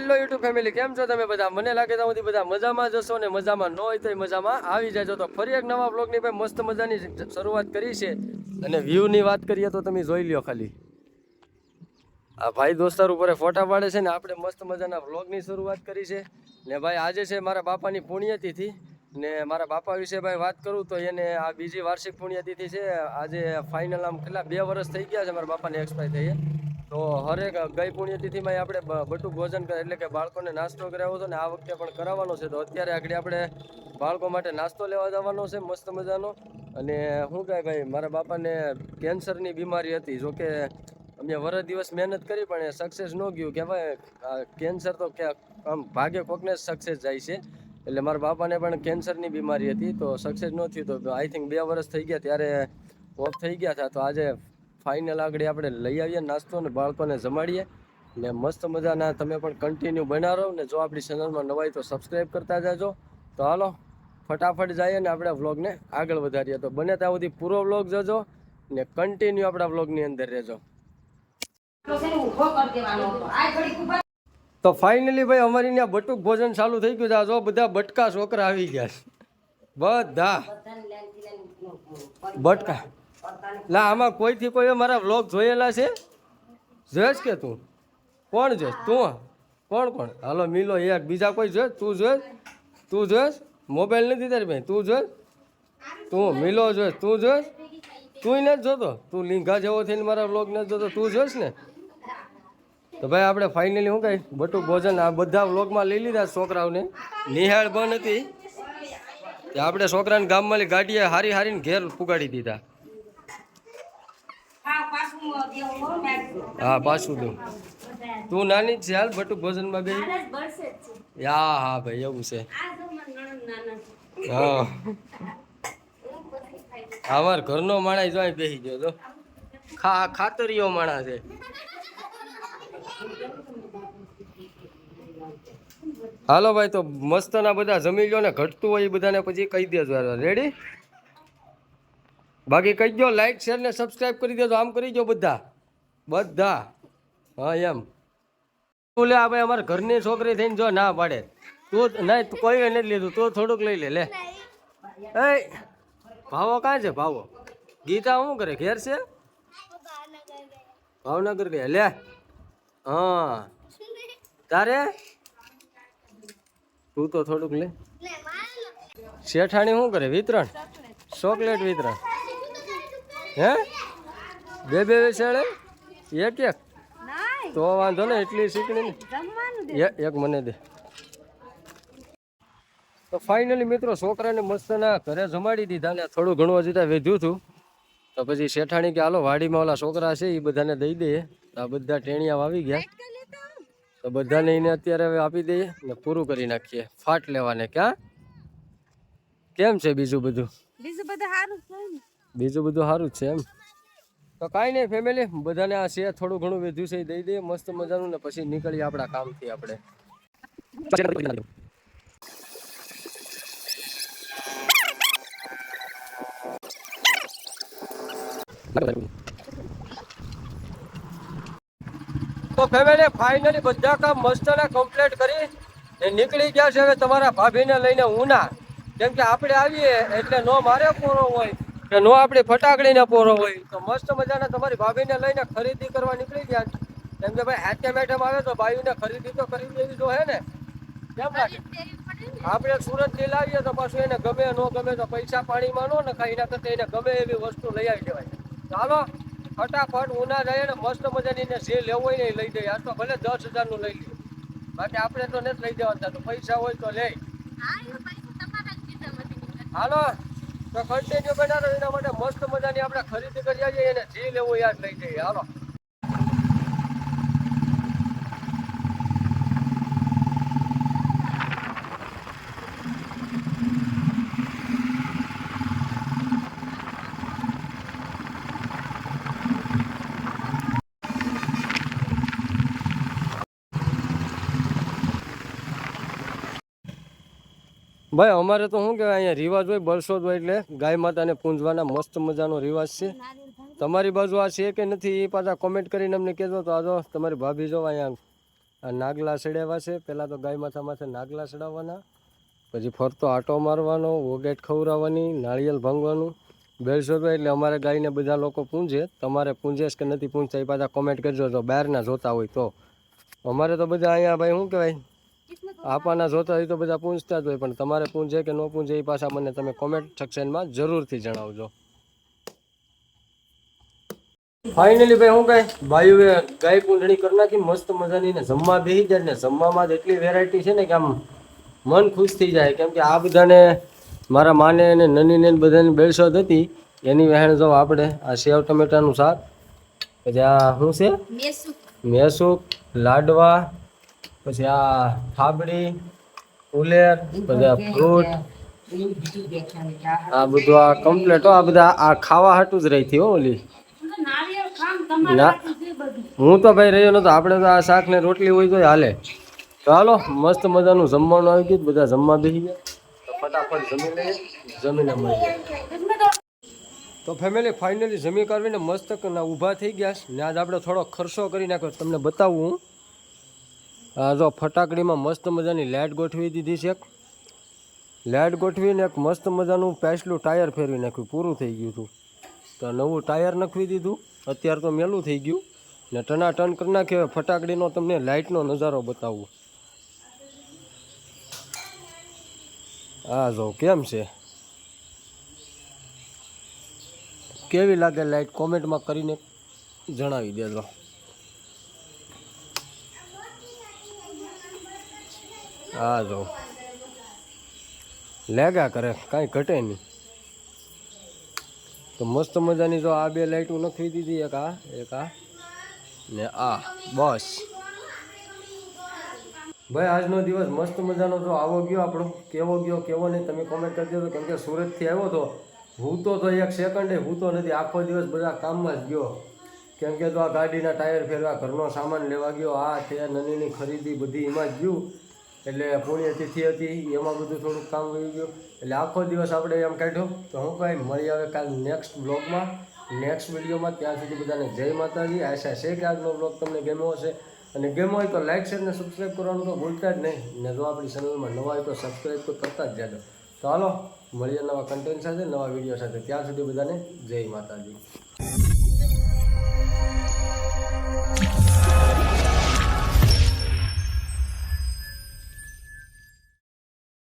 હાલો YouTube family કેમ છો તમે બધા? મને લાગે ત્યાં સુધી બધા મજામાં જશો ને મજામાં ન હોય તો મજામાં આવી જાય તો ફરી એક નવા બ્લોગની ભાઈ મસ્ત મજાની શરૂઆત કરી છે. અને વ્યૂની વાત કરીએ તો તમે જોઈ લ્યો ખાલી. આ ભાઈ દોસ્તાર ઉપર ફોટા પાડે છે ને આપણે મસ્ત મજાના વ્લોગની શરૂઆત કરી છે. ને ભાઈ આજે છે મારા બાપાની પુણ્યતિથિ. ને મારા બાપા વિશે ભાઈ વાત કરું તો એને આ બીજી વાર્ષિક પુણ્યતિથિ છે. આજે ફાઇનલ આમ કેટલા, બે વર્ષ થઈ ગયા છે મારા બાપાને એક્સપાયર થઈએ. તો હરેક ગઈ પુણ્યતિથિમાં આપણે બટુક ભોજન એટલે કે બાળકોને નાસ્તો કરાવ્યો હતો ને આ વખતે પણ કરાવવાનો છે. તો અત્યારે આગળ આપણે બાળકો માટે નાસ્તો લેવા જવાનો છે, મસ્ત મજાનો. અને શું કહે ભાઈ મારા બાપાને કેન્સરની બીમારી હતી. જોકે અમે વર દિવસ મહેનત કરી, પણ એ સક્સેસ ન ગયું. કે ભાઈ કેન્સર તો ક્યાંક, આમ ભાગે કોકને સક્સેસ જાય છે. એટલે મારા બાપાને પણ કેન્સરની બીમારી હતી. તો સક્સેસ ન થયું તો આઈ થિંક બે વર્ષ થઈ ગયા. ત્યારે ઓફ થઈ ગયા હતા. તો આજે ફાઇનલ આગળ આપણે લઈ આવીએ, નાસ્તો ને બાળકોને જમાડીએ. ને મસ્ત મજાના તમે પણ કન્ટિન્યુ બના રહો ને જો આપણી ચેનલમાં નવાઈ તો સબસ્ક્રાઈબ કરતા જાજો. તો હાલો, ફટાફટ જઈએ ને આપણે વ્લોગને આગળ વધારીએ. તો બને ત્યાં સુધી પૂરો વ્લોગ જજો ને કન્ટિન્યુ આપણા વ્લોગની અંદર રહેજો. તો ફાઇનલી ભાઈ અમારી ત્યાં બટુક ભોજન ચાલુ થઈ ગયું છે. આ જો બધા બટકા છોકરા આવી ગયા બધા. બટકા. લા, આમાં કોઈથી કોઈ મારા વ્લોગ જોયેલા છે? જોઈશ કે તું? કોણ જોઈશ તું કોણ કોણ? હાલો, મિલો એક બીજા કોઈ જોઈશ તું જોઈશ તું જોઈશ મોબાઈલ નથી તારી ભાઈ તું જોઈશ તું, મિલો જોઈશ તું જોઈશ તું નથી જોતો? તું લીંઘા જેવો થઈને મારા વ્લોગ નથી જોતો? તું જોઈશ ને? તો ભાઈ, આપણે ફાઇનલી શું કહી બટુ ભોજન, આ બધા વ્લોગમાં લઈ લીધા છોકરાઓને. નિહાળ બંધ હતી. આપણે છોકરાને ગામમાં ગાડીએ હારી હારીને ઘેર પુગાડી દીધા. હા પાછું દઉં. તું નાની જ છે હાલ બટુક ભોજનમાં બે હા હા ભાઈ એવું છે. હા. અમાર ઘરનો માણસ જોઈ બેસી ગયો તો. ખા ખાતરીઓ માણસ છે. હાલો ભાઈ તો મસ્તના બધા જમી લો ને ઘટતું હોય એ બધાને પછી કહી દેજો રેડી બાકી કહી દો લાઈક શેર ને સબસ્ક્રાઈબ કરી દેજો આમ કરી દો બધા. બધા. હા એમ. તું લે આ ભાઈ અમારા ઘરની છોકરી થઈને જો ના પાડે. તું નહીં તું કોઈ નથી લીધું. તું થોડુંક લઈ લે લે. એ ભાવો કાં છે ભાવો? ગીતા શું કરે ઘેર છે? ભાવનગર ગયા લે. હા. તારે? તું તો થોડુંક લે. શેઠાણી શું કરે વિતરણ? ચોકલેટ વિતરણ. હે? બે બે વેસાડે એક એક. તો વાંધો ને એટલી શીખણી એક મને દે. તો ફાઇનલી મિત્રો છોકરાને મસ્તના ઘરે જમાડી દીધા ને થોડું ઘણું હજી ત્યાં વધ્યું હતું. તો પછી શેઠાણી કે હાલો વાડીમાં ઓલા છોકરા છે એ બધાને દઈ દઈએ આ બધા ટેણિયા આવી ગયા. તો બધાને એને અત્યારે હવે આપી દઈએ ને પૂરું કરી નાખીએ. ફાટ લેવાને ક્યાં કેમ છે બીજું બધું? બીજું બધું સારું બીજું બધું સારું છે એમ. તો કાંઈ નહીં ફેમિલી બધાને આ શેર થોડું ઘણું વધ્યું છે દઈ દઈએ મસ્ત મજાનું ને પછી નીકળીએ આપણા કામથી આપણે. તો ફેમિલી ફાઇનલી બધા કામ મસ્તના કમ્પ્લીટ કરી, ને નીકળી ગયા છે હવે તમારા ભાભીને લઈને ઉના કેમ કે આપણે આવીએ એટલે નો મારે પૂરો હોય. કે નો આપણે ફટાકડીને પૂરો હોય તો મસ્ત મજાના તમારી ભાભીને લઈને ખરીદી કરવા નીકળી ગયા. કેમ કે ભાઈ હાથે મેડમ આવે તો ભાઈઓને ખરીદી તો કરી દેવી જો હે ને. કેમ લાગે? આપણે સુરતથી લાવીએ તો પાછું એને ગમે ન ગમે તો પૈસા પાણીમાં નો ને ખાઈ ના કરતા એને ગમે એવી વસ્તુ લઈ આવી દેવાય ચાલો ફટાફટ ઉના જાય ને મસ્ત મજાની એને જે લેવું હોય ને એ લઈ જાય. આ તો ભલે દસ હજારનું લઈ લઈએ બાકી આપણે તો નથી લઈ જવાના. તો પૈસા હોય તો લે. હાલો તો કન્ટિન્યુ બનાવો એના માટે મસ્ત મજાની આપણે ખરીદી કરી આવીએ, એને જે લેવું યાદ લઈ જઈએ. હાલો. ભાઈ, અમારે તો શું કહેવાય, અહીંયા રિવાજ હોય, બરસોદ હોય એટલે ગાય માતાને પૂંજવાના મસ્ત મજાનો રિવાજ છે. તમારી બાજુ આ છે કે નથી, એ પાછા કોમેન્ટ કરીને અમને કહેજો. તો આજો તમારી ભાભી જો અહીંયા નાગલા ચડાવ્યા છે. પહેલાં તો ગાય માથા માથે નાગલા ચડાવવાના, પછી ફરતો આટો મારવાનો, વોગેટ ખવડાવવાની, નાળિયેર ભાંગવાનું. બેસો રૂપિયા એટલે અમારે ગાયને બધા લોકો પૂંજે. તમારે પૂંજેશ કે નથી પૂંજતા, એ પાછા કોમેન્ટ કરજો. જો બહારના જોતા હોય તો. અમારે તો બધા અહીંયા ભાઈ, શું કહેવાય આપાના જોતા હોય તો બધા પૂંજતા જ હોય પણ તમારે પૂંજે કે ન પૂંજે એ પાછા મને તમે કોમેન્ટ સેક્શનમાં જરૂરથી જણાવજો. ફાઇનલી ભાઈ હું કઈ? ભાઈ ગાય પૂંજણી કરી નાખી મસ્ત મજાની ને જમવા બેસી જાય ને જમવામાં જ એટલી વેરાયટી છે ને કે આમ મન ખુશ થઈ જાય. કેમ કે આ બધાને મારા માને ને નનીને ને બધાની બેળસોદ હતી. એની વહેણ જો આપણે આ સેવ ટમેટાનું શાક. પછી આ શું છે? મેસુક લાડવા પછી આ થાબડી ઉલેર બધા ફ્રૂટ આ બધું આ કમ્પ્લેટ હો આ બધા આ ખાવા હાટું જ રહી હો ઓલી. ના હું તો ભાઈ રહ્યો નતો આપણે તો આ શાક ને રોટલી હોય તો હાલે. તો હાલો મસ્ત મજાનું જમવાનું આવી ગયું બધા જમવા બેસી ગયા. તો ફટાફટ જમી લઈએ જમીને મળી તો ફેમિલી ફાઇનલી જમી કરવીને મસ્ત ના ઊભા થઈ ગયા. ને આજ આપણે થોડો ખર્ચો કરી નાખ્યો તમને બતાવું હું. જો ફટાકડીમાં મસ્ત મજાની લાઇટ ગોઠવી દીધી છે લાઇટ ગોઠવીને એક મસ્ત મજાનું પેસલું ટાયર ફેરવી નાખ્યું, પૂરું થઈ ગયું હતું. તો નવું ટાયર નાખવી દીધું, અત્યારે તો મેલું થઈ ગયું. ને ટનાટન કરી નાખ્યો ફટાકડીનો તમને લાઇટનો નજારો બતાવું. આ જો કેમ છે? કેવી લાગે લાઇટ કોમેન્ટમાં કરીને જણાવી દેજો. હા, જો. લેગા કરે, કાંઈ ઘટે નહીં. તો મસ્ત મજાની જો આ બે લાઈટો નખવી દીધી, એક આ એક આ, ને આ, બસ. ભાઈ, આજનો દિવસ મસ્ત મજાનો જો આવો ગયો આપણો. કેવો ગયો, કેવો નહીં, તમે કોમેન્ટ કરી દેજો. કેમ કે સુરતથી આવ્યો તો હું તો તો એક સેકન્ડે હું તો નથી. આખો દિવસ બધા કામમાં જ ગયો. કેમ કે તો આ ગાડીના ટાયર ફેરવા, ઘરનો સામાન લેવા ગયો. આ તે નનીની ખરીદી બધી એમાં જ ગયું. એટલે પુણ્યતિથિ હતી, એમાં બધું થોડુંક કામ વહી ગયું. એટલે આખો દિવસ આપણે એમ કાઢ્યો તો હું કાંઈ મળી આવે કાલ નેક્સ્ટ બ્લોગમાં નેક્સ્ટ વિડીયોમાં ત્યાં સુધી બધાને જય માતાજી. આશા છે કે આજનો બ્લોગ તમને ગમ્યો હશે. અને ગમ્યો હોય તો લાઈક શેર ને સબસ્ક્રાઈબ કરવાનું તો ભૂલતા જ નહીં. ને જો આપણી ચેનલમાં નવા હોય તો સબસ્ક્રાઈબ તો કરતા જ જાજો. તો હાલો, મળીએ નવા કન્ટેન્ટ સાથે, નવા વીડિયો સાથે. ત્યાં સુધી બધાને જય માતાજી.